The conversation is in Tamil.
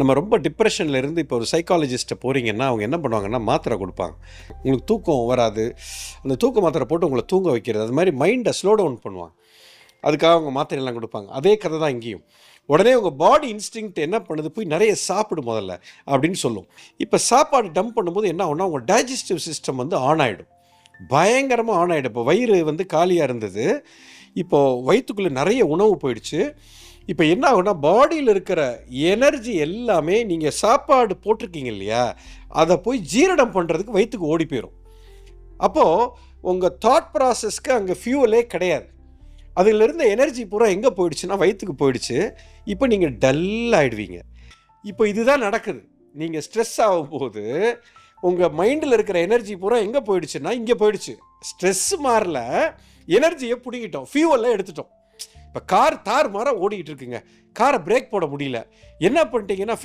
நம்ம ரொம்ப டிப்ரெஷனில் இருந்து இப்போ ஒரு சைக்காலஜிஸ்ட்டை போகிறீங்கன்னா அவங்க என்ன பண்ணுவாங்கன்னா மாத்திரை கொடுப்பாங்க. உங்களுக்கு தூக்கம் வராது. அந்த தூக்க மாத்திரை போட்டு உங்களை தூங்க வைக்கிறது. அது மாதிரி மைண்டை ஸ்லோ டவுன் பண்ணுவாங்க. அதுக்காக அவங்க மாத்திரையெல்லாம் கொடுப்பாங்க. அதே கதை தான் இங்கேயும். உடனே உங்கள் பாடி இன்ஸ்டிங் என்ன பண்ணுது? போய் நிறைய சாப்பிடும் முதல்ல அப்படின்னு சொல்லும். இப்போ சாப்பாடு டம்ப் பண்ணும்போது என்ன ஆகும்னா உங்கள் டைஜஸ்டிவ் சிஸ்டம் வந்து ஆன் ஆகிடும் பயங்கரமாக ஆன் ஆகிடும் இப்போ வயிறு வந்து காலியாக இருந்தது. இப்போது வயிற்றுக்குள்ளே நிறைய உணவு போயிடுச்சு. இப்போ என்ன ஆகும்னா பாடியில் இருக்கிற எனர்ஜி எல்லாமே நீங்கள் சாப்பாடு போட்டிருக்கீங்க இல்லையா? அதை போய் ஜீரணம் பண்ணுறதுக்கு வயிற்றுக்கு ஓடி போயிடும் அப்போது உங்கள் தாட் ப்ராசஸ்க்கு அங்கே ஃபியூவலே கிடையாது. அதில் எனர்ஜி பூரா எங்கே போயிடுச்சுன்னா வயிற்றுக்கு போயிடுச்சு. இப்போ நீங்கள் டல் ஆகிடுவீங்க இப்போ இதுதான் நடக்குது. நீங்கள் ஸ்ட்ரெஸ் ஆகும்போது உங்கள் மைண்டில் இருக்கிற எனர்ஜி பூரா எங்கே போயிடுச்சுன்னா இங்கே போயிடுச்சு. ஸ்ட்ரெஸ் மாறல எனர்ஜியை பிடிக்கிட்டோம் ஃபியூவெல்லாம் எடுத்துட்டோம். இப்போ கார் தார் மாற ஓடிக்கிட்டு இருக்குங்க. காரை பிரேக் போட முடியல. என்ன பண்ணிட்டீங்கன்னா